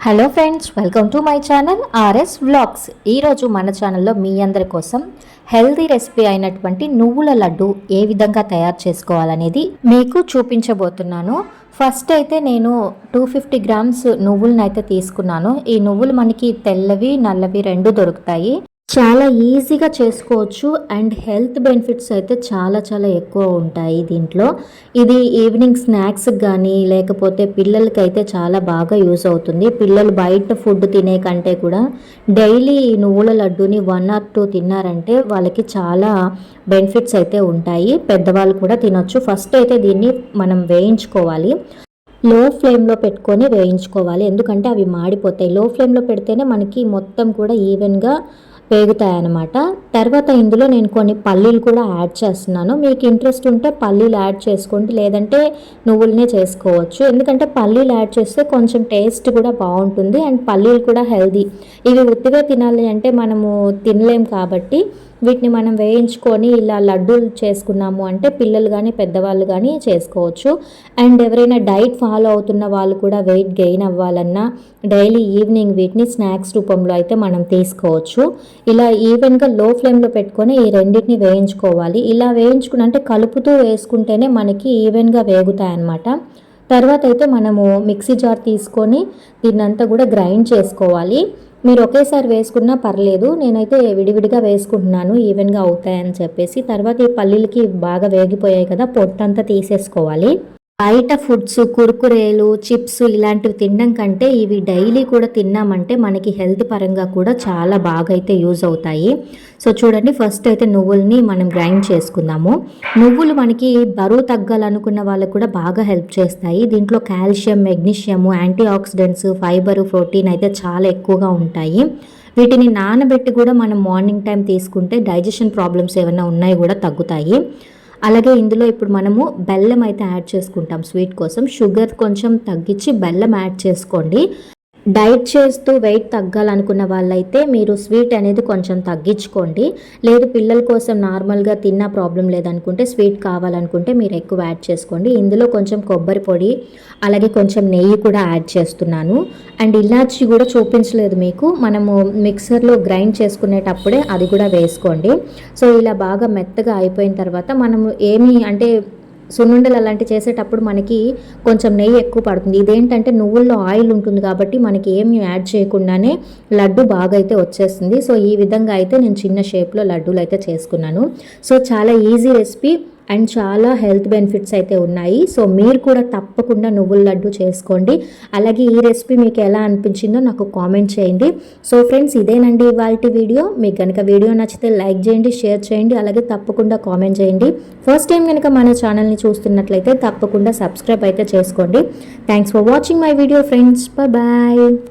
Hello friends welcome to my channel RS vlogs ఈరోజు మన ఛానల్లో మీ అందరి కోసం హెల్తీ రెసిపీ అయినటువంటి నువ్వుల లడ్డు ఏ విధంగా తయారు చేసుకోవాలనేది మీకు చూపించబోతున్నాను. ఫస్ట్ అయితే నేను టూ ఫిఫ్టీ గ్రామ్స్ నువ్వులను అయితే తీసుకున్నాను. ఈ నువ్వులు మనకి తెల్లవి నల్లవి రెండు దొరుకుతాయి. చాలా ఈజీగా చేసుకోవచ్చు అండ్ హెల్త్ బెనిఫిట్స్ అయితే చాలా చాలా ఎక్కువ ఉంటాయి దీంట్లో. ఇది ఈవినింగ్ స్నాక్స్ కానీ లేకపోతే పిల్లలకి అయితే చాలా బాగా యూస్ అవుతుంది. పిల్లలు బయట ఫుడ్ తినే కంటే కూడా డైలీ ఈ నువ్వుల లడ్డూని వన్ ఆర్ టూ తిన్నారంటే వాళ్ళకి చాలా బెనిఫిట్స్ అయితే ఉంటాయి. పెద్దవాళ్ళు కూడా తినొచ్చు. ఫస్ట్ అయితే దీన్ని మనం వేయించుకోవాలి. లో ఫ్లేమ్లో పెట్టుకొని వేయించుకోవాలి. ఎందుకంటే అవి మాడిపోతాయి. లో ఫ్లేమ్లో పెడితేనే మనకి మొత్తం కూడా ఈవెన్గా వేగుతాయన్నమాట తర్వాత ఇందులో నేను కొన్ని పల్లీలు కూడా యాడ్ చేస్తున్నాను. మీకు ఇంట్రెస్ట్ ఉంటే పల్లీలు యాడ్ చేసుకోండి. లేదంటే నువ్వులనే చేసుకోవచ్చు. ఎందుకంటే పల్లీలు యాడ్ చేస్తే కొంచెం టేస్ట్ కూడా బాగుంటుంది. అండ్ పల్లీలు కూడా హెల్దీ. ఇవి ఉత్తిగా తినాలి అంటే మనము తినలేం కాబట్టి వీటిని మనం వేయించుకొని ఇలా లడ్డూలు చేసుకున్నాము అంటే పిల్లలు కానీ పెద్దవాళ్ళు కానీ చేసుకోవచ్చు. అండ్ ఎవరైనా డైట్ ఫాలో అవుతున్న వాళ్ళు కూడా వెయిట్ గెయిన్ అవ్వాలన్నా డైలీ ఈవినింగ్ వీటిని స్నాక్స్ రూపంలో అయితే మనం తీసుకోవచ్చు. ఇలా ఈవెన్గా లో ఫ్లేమ్లో పెట్టుకొని ఈ రెండింటిని వేయించుకోవాలి. ఇలా వేయించుకుని అంటే కలుపుతూ వేసుకుంటేనే మనకి ఈవెన్గా వేగుతాయి అన్నమాట తర్వాత అయితే మనము మిక్సీ జార్ తీసుకొని దీన్నంతా కూడా గ్రైండ్ చేసుకోవాలి. మీరు ఒకేసారి వేసుకున్నా పర్లేదు నేనైతే విడివిడిగా వేసుకుంటున్నాను ఈవెన్గా అవుతాయని చెప్పేసి. తర్వాత ఈ పల్లీలకి బాగా వేగిపోయాయి కదా పొట్టంతా తీసేసుకోవాలి. బయట ఫుడ్స్ కుర్కురేలు చిప్స్ ఇలాంటివి తినడం కంటే ఇవి డైలీ కూడా తిన్నామంటే మనకి హెల్త్ పరంగా కూడా చాలా బాగా అయితే యూజ్ అవుతాయి. సో చూడండి ఫస్ట్ అయితే నువ్వుల్ని మనం గ్రైండ్ చేసుకుందాము. నువ్వులు మనకి బరువు తగ్గాలనుకున్న వాళ్ళకు కూడా బాగా హెల్ప్ చేస్తాయి. దీంట్లో calcium magnesium anti oxidants fibre protein అయితే చాలా ఎక్కువగా ఉంటాయి. వీటిని నానబెట్టి కూడా మనం మార్నింగ్ టైం తీసుకుంటే డైజెషన్ ప్రాబ్లమ్స్ ఏమైనా ఉన్నాయి కూడా తగ్గుతాయి. అలాగే ఇందులో ఇప్పుడు మనము బెల్లం అయితే యాడ్ చేసుకుంటాం. స్వీట్ కోసం షుగర్ కొంచెం తగ్గించి బెల్లం యాడ్ చేసుకోండి. డైట్ చేస్తూ వెయిట్ తగ్గాలనుకున్న వాళ్ళైతే మీరు స్వీట్ అనేది కొంచెం తగ్గించుకోండి. లేదు పిల్లల కోసం నార్మల్గా తిన్నా ప్రాబ్లం లేదనుకుంటే స్వీట్ కావాలనుకుంటే మీరు ఎక్కువ యాడ్ చేసుకోండి. ఇందులో కొంచెం కొబ్బరి పొడి అలాగే కొంచెం నెయ్యి కూడా యాడ్ చేస్తున్నాను. అండ్ ఇలాచి కూడా చూపించలేదు మీకు. మనము మిక్సర్లో గ్రైండ్ చేసుకునేటప్పుడే అది కూడా వేసుకోండి. సో ఇలా బాగా మెత్తగా అయిపోయిన తర్వాత మనము ఏమి అంటే సున్నుండలు అలాంటివి చేసేటప్పుడు మనకి కొంచెం నెయ్యి ఎక్కువ పడుతుంది. ఇదేంటంటే నువ్వుల్లో ఆయిల్ ఉంటుంది కాబట్టి మనకి ఏమి యాడ్ చేయకుండానే లడ్డు బాగా అయితే వచ్చేస్తుంది. సో ఈ విధంగా అయితే నేను చిన్న షేప్లో లడ్డూలు అయితే చేసుకున్నాను. సో చాలా ఈజీ రెసిపీ. అండ్ చాలా హెల్త్ బెనిఫిట్స్ అయితే ఉన్నాయి. సో మీరు కూడా తప్పకుండా నువ్వుల లడ్డు చేసుకోండి. అలాగే ఈ రెసిపీ మీకు ఎలా అనిపించిందో నాకు కామెంట్ చేయండి. సో ఫ్రెండ్స్ ఇదేనండి ఇవాళ వీడియో. మీకు కనుక వీడియో నచ్చితే లైక్ చేయండి షేర్ చేయండి అలాగే తప్పకుండా కామెంట్ చేయండి. ఫస్ట్ టైం కనుక మన ఛానల్ని చూస్తున్నట్లయితే తప్పకుండా సబ్స్క్రైబ్ అయితే చేసుకోండి. Thanks for watching my video friends. Bye.